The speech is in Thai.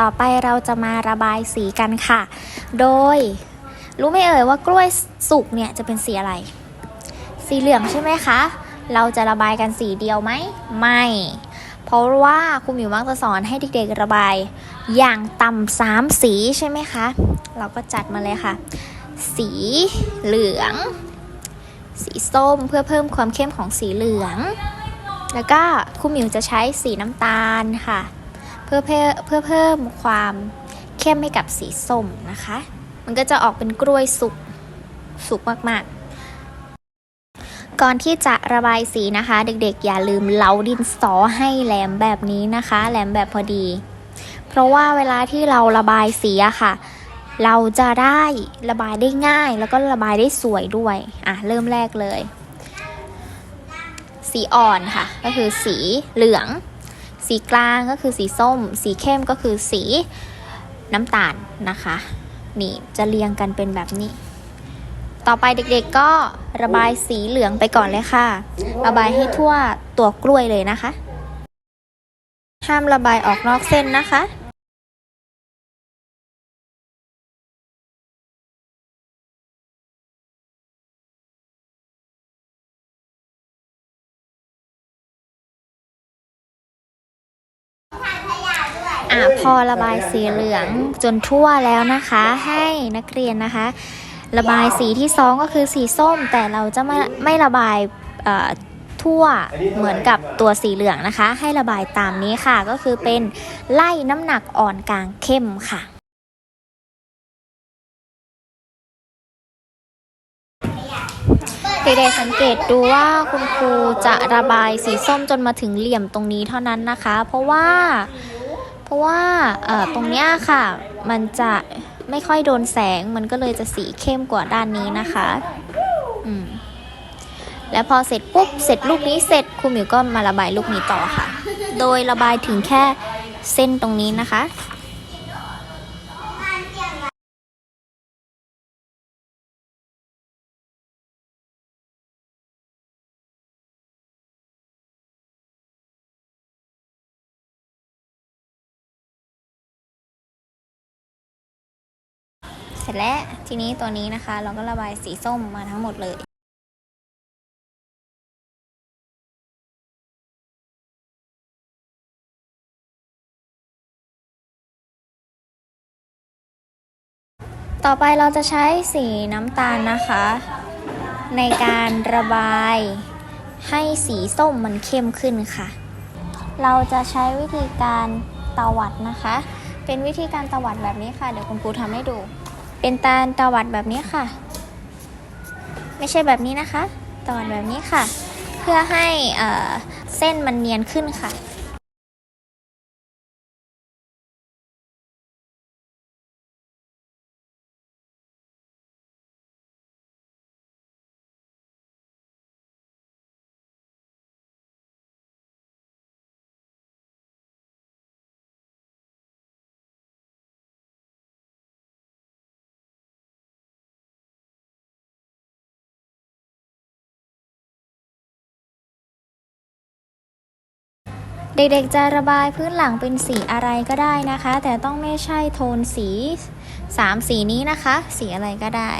ต่อไปเราจะมาระบายสีกันค่ะ โดย รู้ไหมเอ่ยว่ากล้วยสุกเนี่ยจะเป็นสีอะไร สีเหลืองใช่ไหมคะ เราจะระบายกันสีเดียวไหม ไม่ เพราะว่าครูหมิวมักจะสอนให้เด็กๆระบาย อย่างต่ำสามสีใช่ไหมคะ เราก็จัดมาเลยค่ะ สีเหลือง สีส้มเพื่อเพิ่มความเข้มของสีเหลือง แล้วก็ครูหมิวจะใช้สีน้ำตาลค่ะ เพื่อเพื่อเพื่อเพิ่มความเข้มให้กับสีส้มนะคะ มันก็จะออกเป็นกล้วยสุกสุกมากๆ ก่อนที่จะระบายสีนะคะ เด็กๆ อย่าลืมเลาดินสอให้แหลมแบบนี้นะคะ แหลมแบบพอดี เพราะว่าเวลาที่เราระบายสีอะค่ะ เราจะได้ระบายได้ง่าย แล้วก็ระบายได้สวยด้วย อะ เริ่มแรกเลย สีอ่อนค่ะ ก็คือสีเหลือง สีกลางก็คือสีส้ม สีเข้มก็คือสีน้ำตาลนะคะ นี่จะเรียงกันเป็นแบบนี้ ต่อไปเด็กๆก็ระบายสีเหลืองไปก่อนเลยค่ะ ระบายให้ทั่วตัวกล้วยเลยนะคะ ห้ามระบายออกนอกเส้นนะคะ อะพอระบายสีเหลืองจนทั่วแล้วนะคะ ให้นักเรียนนะคะ ระบายสีที่สองก็คือสีส้ม แต่เราจะไม่ไม่ระบายทั่วเหมือนกับตัวสีเหลืองนะคะ ให้ระบายตามนี้ค่ะ ก็คือเป็นไล่น้ำหนักอ่อนกลางเข้มค่ะเด็กๆสังเกตดูว่าคุณครูจะระบายสีส้มจนมาถึงเหลี่ยมตรงนี้เท่านั้นนะคะ เพราะว่า เพราะว่าตรงเนี้ยค่ะ มันจะไม่ค่อยโดนแสง มันก็เลยจะสีเข้มกว่าด้านนี้นะคะอืมแล้วพอเสร็จปุ๊บ เสร็จลูกนี้เสร็จครูหมิวก็มาระบายลูกนี้ต่อค่ะ โดยระบายถึงแค่เส้นตรงนี้นะคะ เสร็จแล้วทีนี้ตัวนี้นะคะ เราก็ระบายสีส้มมาทั้งหมดเลยต่อไปเราจะใช้สีน้ำตาลนะคะ ในการระบายให้สีส้มมันเข้มขึ้นค่ะ เราจะใช้วิธีการตวัดนะคะ เป็นวิธีการตวัดแบบนี้ค่ะ เดี๋ยวคุณครูทำให้ดู เป็นตาลตวัดแบบนี้ค่ะ ไม่ใช่แบบนี้นะคะ ตวัดแบบนี้ค่ะ เพื่อให้เอ่อเส้นมันเนียนขึ้นค่ะ เด็กๆจะระบายพื้นหลังเป็นสีอะไรก็ได้นะคะ แต่ต้องไม่ใช่โทนสีสามสีนี้นะคะ สีอะไรก็ได้